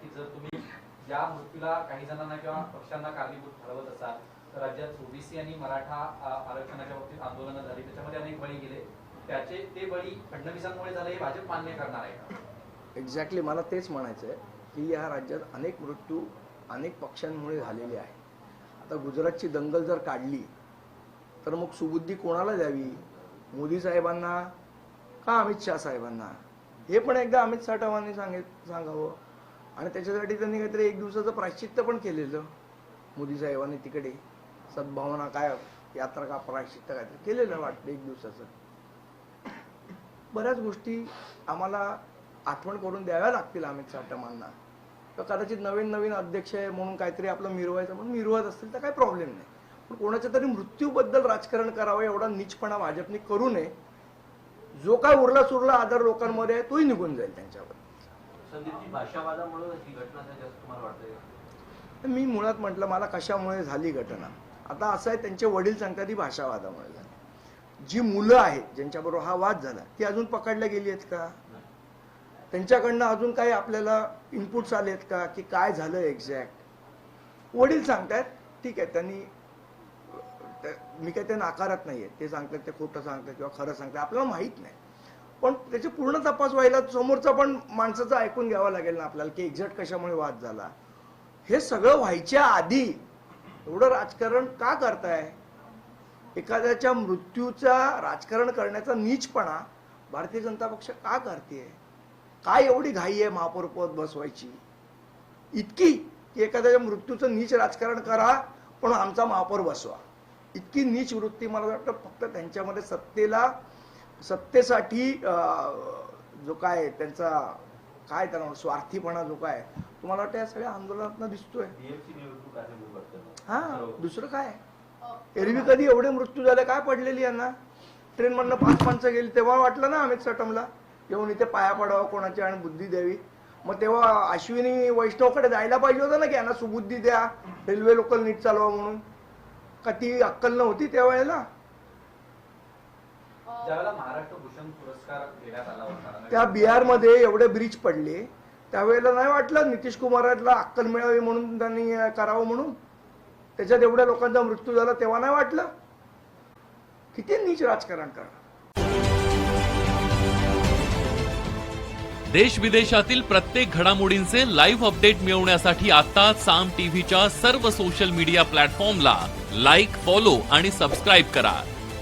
की जर तुम्ही या मृत्यूला काही जणांना किंवा पक्षांना कारणीभूत ठरवत असाल तर राज्यात ओबीसी आणि मराठा आरक्षणाच्या बाबतीत आंदोलनं झाली. त्याच्यामध्ये अनेक बळी गेले. त्याचे ते बळी फडणवीसांमुळे झाले हे भाजप मान्य करणार आहे एक्झॅक्टली मला तेच म्हणायचं आहे की या राज्यात अनेक मृत्यू अनेक पक्षांमुळे झालेले आहे. आता गुजरातची दंगल जर काढली तर मग सुबुद्धी कोणाला द्यावी? मोदी साहेबांना का अमित शहा साहेबांना? हे पण एकदा अमित साठवांनी सांगित सांगावं. आणि त्याच्यासाठी त्यांनी काहीतरी एक दिवसाचं प्रायश्चित्त पण केलेलं. मोदी साहेबांनी तिकडे सद्भावना काय यात्रा का प्रायश्चित्त काहीतरी केलेलं वाटतं एक दिवसाचं. बऱ्याच गोष्टी आम्हाला आठवण करून द्याव्या लागतील अमित साठमांना तर कदाचित नवीन नवीन अध्यक्ष आहे म्हणून काहीतरी आपलं मिरवायचं म्हणून मिरवत असतील तर काही प्रॉब्लेम नाही. पण कोणाच्या तरी मृत्यूबद्दल राजकारण करावं एवढा नीचपणा भाजपने करू नये. जो काय उरला सुरला आदर लोकांमध्ये आहे तोही निघून जाईल त्यांच्यावर. मी मुळात म्हटलं मला कशामुळे झाली घटना? आता असं आहे त्यांचे वडील सांगतात ती भाषावादामुळे झाली. जी मुलं आहेत ज्यांच्याबरोबर हा वाद झाला ती अजून पकडल्या गेली आहेत का? त्यांच्याकडनं अजून काही आपल्याला इनपुट्स आले आहेत का की काय झालं एक्झॅक्ट वडील सांगतायत ठीक आहे त्यांनी मी काही ते नाकारत नाहीये. ते सांगतात ते खोटं सांगतात किंवा खरं सांगतात आपल्याला माहीत नाही. पण त्याचे पूर्ण तपास व्हायला समोरचा पण माणसाचं ऐकून घ्यावं लागेल ना आपल्याला की एक्झॅक्ट कशामुळे वाद झाला. हे सगळं व्हायच्या आधी एवढं राजकारण का करताय? एखाद्याच्या मृत्यूचा राजकारण करण्याचा नीचपणा भारतीय जनता पक्ष का करते काय एवढी घाई आहे महापौरपद बसवायची? इतकी की एखाद्याच्या मृत्यूचं नीच राजकारण करा पण आमचा महापौर बसवा. इतकी नीच वृत्ती मला वाटतं फक्त त्यांच्यामध्ये सत्तेला सत्तेसाठी जो काय त्यांचा काय म्हणू, स्वार्थीपणा जो काय तुम्हाला वाटतं या सगळ्या आंदोलनात दिसतोय? वाटतं. हा दुसरं काय? एरवी कधी एवढे मृत्यू झाले काय पडलेली यांना? ट्रेन मधनं पाच माणसं गेली तेव्हा वाटलं ना अमित सटमला येऊन इथे पाया पडावं कोणाची आणि बुद्धी द्यावी. मग तेव्हा अश्विनी वैष्णवकडे जायला पाहिजे होतं ना की यांना सुबुद्धी द्या रेल्वे लोकल नीट चालवा म्हणून. का ती अक्कल नव्हती त्यावेळेला ज्यावेळेला महाराष्ट्र भूषण पुरस्कार देण्यात आला होता त्या बिहारमध्ये एवढे ब्रिज पडले त्यावेळेला नाही वाटलं नितीश कुमारला अक्कल मिळावी म्हणून त्यांनी करावं म्हणून? त्याच्यात एवढ्या लोकांचा मृत्यू झाला तेव्हा नाही वाटलं? किती नीच राजकारण करा. देश विदेशातील प्रत्येक घडामोडींचे लाईव्ह अपडेट मिळवण्यासाठी आता साम टीव्हीच्या सर्व सोशल मीडिया प्लॅटफॉर्मला लाईक फॉलो आणि सबस्क्राईब करा.